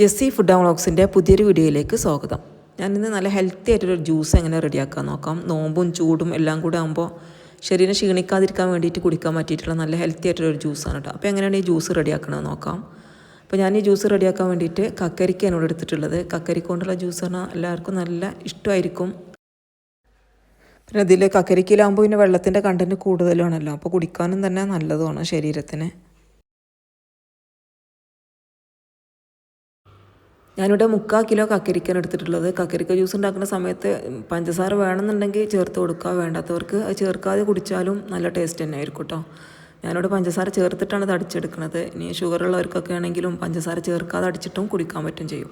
Jessy food വ്ളോഗ്സിന്റെ പുതിയൊരു വീഡിയോയിലേക്ക് സ്വാഗതം. ഞാനിന്ന് നല്ല ഹെൽത്തി ആയിട്ടൊരു ജ്യൂസ് എങ്ങനെ റെഡിയാക്കാൻ നോക്കാം. നോമ്പും ചൂടും എല്ലാം കൂടെ ആകുമ്പോൾ ശരീരം ക്ഷീണിക്കാതിരിക്കാൻ വേണ്ടിയിട്ട് കുടിക്കാൻ പറ്റിയിട്ടുള്ള നല്ല ഹെൽത്തി ആയിട്ടൊരു ജ്യൂസാണ് കേട്ടോ. അപ്പോൾ എങ്ങനെയാണ് ഈ ജ്യൂസ് റെഡിയാക്കണമെന്ന് നോക്കാം. അപ്പോൾ ഞാൻ ഈ ജ്യൂസ് റെഡിയാക്കാൻ വേണ്ടിയിട്ട് കക്കരിക്ക എന്നോട് എടുത്തിട്ടുള്ളത്. കക്കരിക്ക കൊണ്ടുള്ള ജ്യൂസ് പറഞ്ഞാൽ എല്ലാവർക്കും നല്ല ഇഷ്ടമായിരിക്കും. പിന്നെ ഇതിൽ കക്കരിക്കയിലാകുമ്പോൾ പിന്നെ വെള്ളത്തിന്റെ കണ്ടന്റ് കൂടുതലാണല്ലോ അപ്പോൾ കുടിക്കാനും തന്നെ നല്ലതുമാണ് ശരീരത്തിന്. ഞാനിവിടെ മുക്കാൽ കിലോ കക്കരിക്കാണ് എടുത്തിട്ടുള്ളത്. കക്കരിക്ക ജ്യൂസ് ഉണ്ടാക്കുന്ന സമയത്ത് പഞ്ചസാര വേണമെന്നുണ്ടെങ്കിൽ ചേർത്ത് കൊടുക്കുക വേണ്ടാത്തവർക്ക് അത് ചേർക്കാതെ കുടിച്ചാലും നല്ല ടേസ്റ്റ് തന്നെ ആയിരിക്കും കേട്ടോ ഞാനിവിടെ പഞ്ചസാര ചേർത്തിട്ടാണ് ഇത് അടിച്ചെടുക്കുന്നത്. ഇനി ഷുഗർ ഉള്ളവർക്കൊക്കെ ആണെങ്കിലും പഞ്ചസാര ചേർക്കാതെ അടിച്ചിട്ടും കുടിക്കാൻ പറ്റും ചെയ്യും.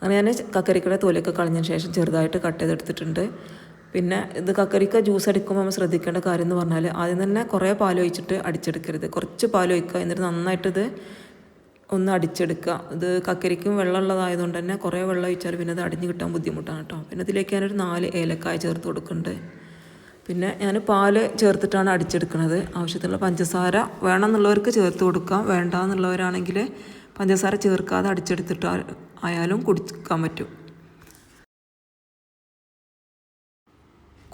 അങ്ങനെ ഞാൻ കക്കരിക്കയുടെ തൊലിയൊക്കെ കളഞ്ഞതിന് ശേഷം ചെറുതായിട്ട് കട്ട് ചെയ്തെടുത്തിട്ടുണ്ട്. പിന്നെ ഇത് കക്കരിക്ക ജ്യൂസ് അടിക്കുമ്പോൾ നമ്മൾ ശ്രദ്ധിക്കേണ്ട കാര്യം എന്ന് പറഞ്ഞാൽ ആദ്യം തന്നെ കുറേ പാൽ ഒഴിച്ചിട്ട് അടിച്ചെടുക്കരുത്. കുറച്ച് പാൽ ഒഴിക്കുക. എന്നിട്ട് നന്നായിട്ടിത് ഒന്ന് അടിച്ചെടുക്കുക. ഇത് കക്കരിക്കും വെള്ളമുള്ളതായതുകൊണ്ട് തന്നെ കുറേ വെള്ളം ഒഴിച്ചാൽ പിന്നെ അത് അടിഞ്ഞ് കിട്ടാൻ ബുദ്ധിമുട്ടാണ് കേട്ടോ. പിന്നെ ഇതിലേക്ക് ഞാനൊരു നാല് ഏലക്കായ ചേർത്ത് കൊടുക്കുന്നുണ്ട്. പിന്നെ ഞാൻ പാൽ ചേർത്തിട്ടാണ് അടിച്ചെടുക്കുന്നത്. ആവശ്യത്തിനുള്ള പഞ്ചസാര വേണമെന്നുള്ളവർക്ക് ചേർത്ത് കൊടുക്കാം. വേണ്ട എന്നുള്ളവരാണെങ്കിൽ പഞ്ചസാര ചേർക്കാതെ അടിച്ചെടുത്തിട്ട് ആയാലും കുടിക്കാൻ പറ്റും.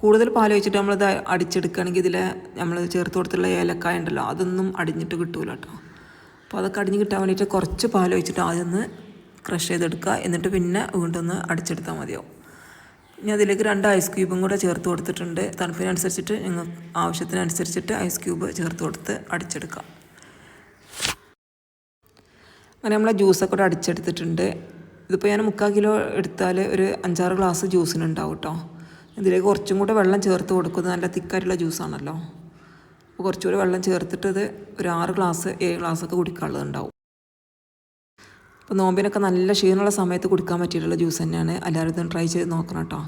കൂടുതൽ പാൽ ഒഴിച്ചിട്ട് നമ്മളിത് അടിച്ചെടുക്കുകയാണെങ്കിൽ ഇതിൽ നമ്മൾ ചേർത്ത് കൊടുത്തുള്ള ഏലക്കായ ഉണ്ടല്ലോ അതൊന്നും അടിഞ്ഞിട്ട് കിട്ടൂല കേട്ടോ. അപ്പോൾ അതൊക്കെ അടിഞ്ഞ് കിട്ടാൻ വേണ്ടിയിട്ട് കുറച്ച് പാൽ ഒഴിച്ചിട്ട് ആദ്യം ഒന്ന് ക്രഷ് ചെയ്തെടുക്കുക. എന്നിട്ട് പിന്നെ വീണ്ടും ഒന്ന് അടിച്ചെടുത്താൽ മതിയാവും. ഇനി അതിലേക്ക് രണ്ട് ഐസ് ക്യൂബും കൂടെ ചേർത്ത് കൊടുത്തിട്ടുണ്ട്. തണുപ്പിനനുസരിച്ചിട്ട് നിങ്ങൾ ആവശ്യത്തിനനുസരിച്ചിട്ട് ഐസ് ക്യൂബ് ചേർത്ത് കൊടുത്ത് അടിച്ചെടുക്കാം. അങ്ങനെ നമ്മളെ ജ്യൂസൊക്കെ കൂടെ അടിച്ചെടുത്തിട്ടുണ്ട്. ഇതിപ്പോൾ ഞാൻ മുക്കാൽ കിലോ എടുത്താൽ ഒരു അഞ്ചാറ് ഗ്ലാസ് ജ്യൂസിനുണ്ടാവും കേട്ടോ ഇതിലേക്ക് കുറച്ചും കൂടെ വെള്ളം ചേർത്ത് കൊടുക്കുന്നത് നല്ല തിക്കായിട്ടുള്ള ജ്യൂസാണല്ലോ അപ്പോൾ കുറച്ചുകൂടി വെള്ളം ചേർത്തിട്ട് ഇത് ഒരു ആറ് ഗ്ലാസ് ഏഴ് ഗ്ലാസ്സൊക്കെ കുടിക്കാനുള്ളത് ഉണ്ടാവും അപ്പോൾ നോമ്പിനൊക്കെ നല്ല ക്ഷീണമുള്ള സമയത്ത് കുടിക്കാൻ പറ്റിയിട്ടുള്ള ജ്യൂസ് തന്നെയാണ്. എല്ലാവരും ഇതും ട്രൈ ചെയ്ത് നോക്കണം കേട്ടോ.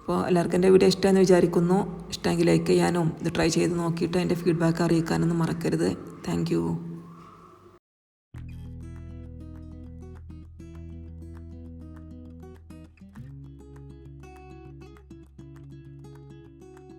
അപ്പോൾ എല്ലാവർക്കും എന്റെ വീഡിയോ ഇഷ്ടമെന്ന് വിചാരിക്കുന്നു. ഇഷ്ടമെങ്കിൽ ലൈക്ക് ചെയ്യാനും ഇത് ട്രൈ ചെയ്ത് നോക്കിയിട്ട് എന്റെ ഫീഡ്ബാക്ക് അറിയിക്കാനൊന്നും മറക്കരുത്. താങ്ക്